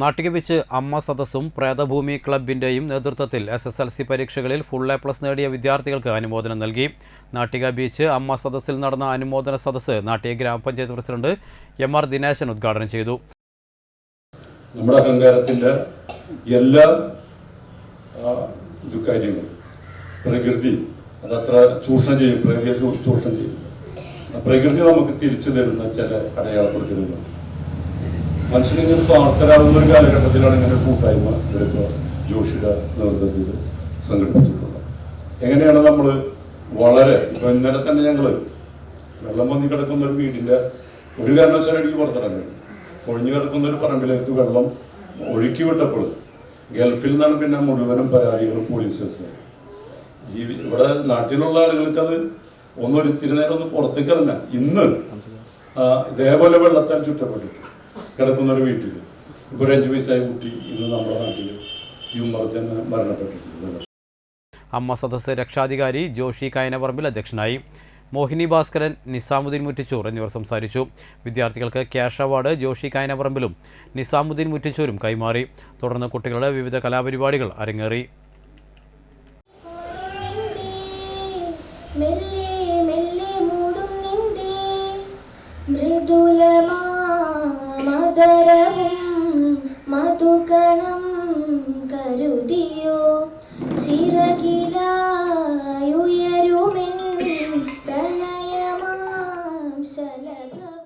നാട്ടിക വെച്ച് അമ്മ സദസ്സും പ്രേതഭൂമി ക്ലബിന്റെയും നേതൃത്വത്തിൽ എസ് എസ് എൽ സി പരീക്ഷകളിൽ ഫുൾ എ പ്ലസ് നേടിയ വിദ്യാർത്ഥികൾക്ക് അനുമോദനം നൽകി. നാട്ടിക ബീച്ച് അമ്മ സദസ്സിൽ നടന്ന അനുമോദന സദസ്സ് നാട്ടിക ഗ്രാമപഞ്ചായത്ത് പ്രസിഡന്റ് എം ആർ ദിനേശൻ ഉദ്ഘാടനം ചെയ്തു. നമ്മുടെ അഹങ്കാരത്തിന്റെ എല്ലാ കാര്യങ്ങളും പ്രകൃതി അതത്ര ചൂഷണം ചെയ്യും പ്രകൃതി ചൂഷണം ചെയ്യും. പ്രകൃതി നമുക്ക് തിരിച്ചു തരുന്ന ചില അടയാളപ്പെടുത്തലുകളുണ്ട്. മനുഷ്യനിങ്ങനെ സ്വാർത്ഥരാകുന്ന ഒരു കാലഘട്ടത്തിലാണ് ഇങ്ങനെ കൂട്ടായ്മ ഇവരിപ്പോൾ ജോഷിയുടെ നേതൃത്വത്തിൽ സംഘടിപ്പിച്ചിട്ടുള്ളത്. എങ്ങനെയാണ് നമ്മൾ വളരെ ഇപ്പൊ ഇന്നലെ തന്നെ ഞങ്ങൾ വെള്ളം വന്നി കിടക്കുന്ന ഒരു വീടിന്റെ ഒരു കാരണവശാലും എനിക്ക് പുറത്തിടാൻ കഴിയും ഒഴിഞ്ഞു കിടക്കുന്ന ഒരു പറമ്പിലേക്ക് വെള്ളം ഒഴുക്കി വിട്ടപ്പോൾ ഗൾഫിൽ നിന്നാണ് പിന്നെ മുഴുവനും പരാതികളും പോലീസ്. ജീവി ഇവിടെ നാട്ടിലുള്ള ആളുകൾക്ക് അത് ഒന്നൊരു ഇത്തിരി നേരം ഒന്ന് പുറത്തേക്ക് ഇറങ്ങാം ഇന്ന് ഇതേപോലെ വെള്ളത്താൽ ചുറ്റപ്പെട്ടിട്ട് കിടക്കുന്ന ഒരു വീട്ടിൽ. ഇപ്പോൾ ഒരു അഞ്ചു വയസ്സായ കുട്ടി ഇന്ന് നമ്മുടെ നാട്ടിൽ ഈ ഉമ്മറത്ത് തന്നെ മരണപ്പെട്ടിട്ടുണ്ട്. അമ്മ സദസ്സ് രക്ഷാധികാരി ജോഷി കായനപറമ്പിൽ അധ്യക്ഷനായി. മോഹിനി ഭാസ്കരൻ നിസാമുദ്ദീൻ മുറ്റിച്ചൂർ എന്നിവർ സംസാരിച്ചു. വിദ്യാർത്ഥികൾക്ക് ക്യാഷ് അവാർഡ് ജോഷി കായനപറമ്പിലും നിസാമുദ്ദീൻ മുറ്റിച്ചൂരും കൈമാറി. തുടർന്ന് കുട്ടികളുടെ വിവിധ കലാപരിപാടികൾ അരങ്ങേറി. ചിരിയോ ചിറകിലായുയരുമെൻ പ്രണയമാം ശലഭ.